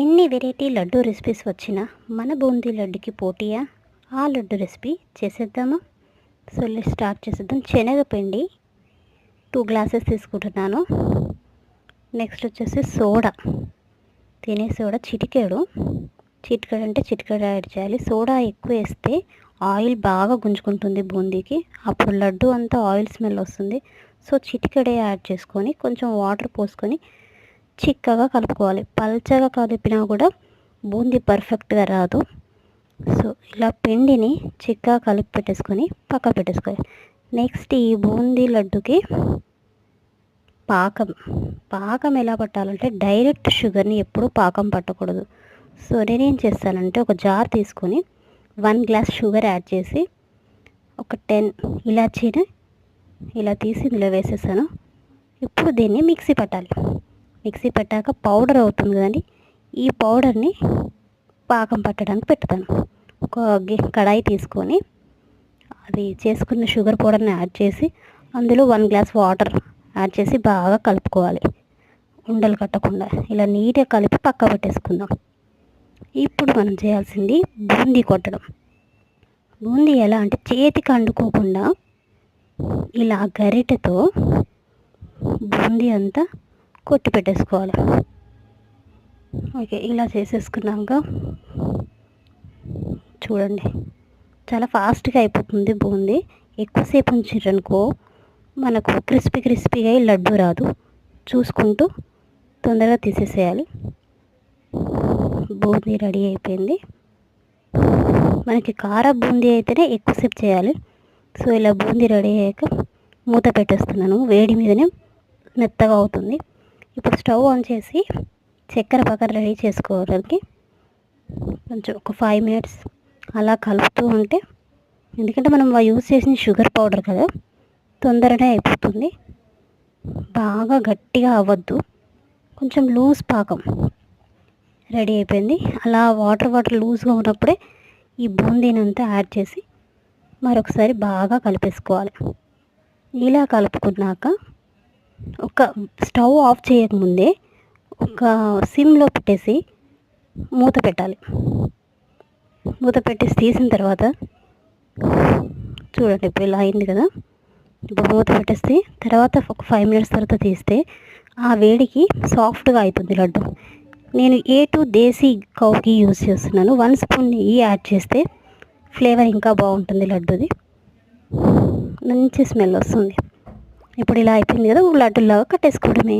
ఎన్ని variety laddu recipes వచ్చినా మన బూందీ లడ్డుకి పోటీయా? ఆ లడ్డు రెసిపీ చేసేద్దామా? సో స్టార్ట్ చేసేద్దాం. శనగపిండి టూ గ్లాసెస్ తీసుకుంటున్నాను. నెక్స్ట్ వచ్చేసి సోడా. తినే సోడా చిటికేడు. చిటికెడు అంటే చిటికెడు యాడ్ చేయాలి. సోడా ఎక్కువ వేస్తే ఆయిల్ బాగా గుంజుకుంటుంది బూందీకి. అప్పుడు లడ్డు అంతా ఆయిల్ స్మెల్ వస్తుంది. సో చిటికెడే యాడ్ చేసుకొని కొంచెం వాటర్ పోసుకొని చిక్కగా కలుపుకోవాలి. పల్చగా కలిపినా కూడా బూందీ పర్ఫెక్ట్గా రాదు. సో ఇలా పిండిని చిక్కగా కలిపి పెట్టేసుకొని పక్క పెట్టేసుకోవాలి. నెక్స్ట్ ఈ బూందీ లడ్డుకి పాకం. పాకం ఎలా పట్టాలంటే డైరెక్ట్ షుగర్ని ఎప్పుడూ పాకం పట్టకూడదు. సో నేనేం చేస్తానంటే ఒక జార్ తీసుకొని వన్ గ్లాస్ షుగర్ యాడ్ చేసి ఒక టెన్ ఇలాచీని ఇలా తీసి ఇందులో వేసేసాను. ఇప్పుడు దీన్ని మిక్సీ పట్టాలి. మిక్సీ పెట్టాక పౌడర్ అవుతుంది కదండి. ఈ పౌడర్ని పాకం పట్టడానికి పెడతాను ఒక కడాయి తీసుకొని అది చేసుకున్న షుగర్ పౌడర్ని యాడ్ చేసి అందులో వన్ గ్లాస్ వాటర్ యాడ్ చేసి బాగా కలుపుకోవాలి. ఉండలు కట్టకుండా ఇలా నీట్గా కలిపి పక్క పెట్టేసుకుందాం. ఇప్పుడు మనం చేయాల్సింది బూందీ కొట్టడం. బూందీ ఎలా అంటే చేతికి అండుకోకుండా ఇలా గరిటెతో బూందీ అంతా కొట్టి పెట్టేసుకోవాలి. ఓకే ఇలా చేసేసుకున్నాక చూడండి. చాలా ఫాస్ట్గా అయిపోతుంది బూందీ. ఎక్కువసేపు ఉంచారనుకో మనకు క్రిస్పీ క్రిస్పీగా అయి లడ్డు రాదు. చూసుకుంటూ తొందరగా తీసేసేయాలి. బూందీ రెడీ అయిపోయింది. మనకి కార బూందీ అయితేనే ఎక్కువసేపు చేయాలి. సో ఇలా బూందీ రెడీ అయ్యాక మూత పెట్టేస్తున్నాను. వేడి మీదనే మెత్తగా అవుతుంది. ఇప్పుడు స్టవ్ ఆన్ చేసి చక్కెర పక్కన రెడీ చేసుకోవడానికి కొంచెం ఒక ఫైవ్ మినిట్స్ అలా కలుపుతూ ఉంటే ఎందుకంటే మనం యూజ్ చేసిన షుగర్ పౌడర్ కదా తొందరగా అయిపోతుంది. బాగా గట్టిగా అవ్వద్దు. కొంచెం లూజ్ పాకం రెడీ అయిపోయింది. అలా వాటర్ వాటర్ లూజ్గా ఉన్నప్పుడే ఈ బూందీనంతా యాడ్ చేసి మరొకసారి బాగా కలిపేసుకోవాలి. ఇలా కలుపుకున్నాక ఒక స్టవ్ ఆఫ్ చేయకముందే ఒక సిమ్లో పెట్టేసి మూత పెట్టాలి. మూత పెట్టేసి తీసిన తర్వాత చూడండి ఇప్పుడు ఇలా అయింది కదా. ఇప్పుడు మూత పెట్టేస్తే తర్వాత ఒక ఫైవ్ మినిట్స్ తర్వాత తీస్తే ఆ వేడికి సాఫ్ట్గా అవుతుంది లడ్డు. నేను ఏ టు దేశీ కౌకి యూస్ చేస్తున్నాను. వన్ స్పూన్ నెయ్యి యాడ్ చేస్తే ఫ్లేవర్ ఇంకా బాగుంటుంది లడ్డుది. మంచి స్మెల్ వస్తుంది. ఇప్పుడు ఇలా అయిపోయింది కదా లడ్డులాగా కట్టేసుకోవడమే.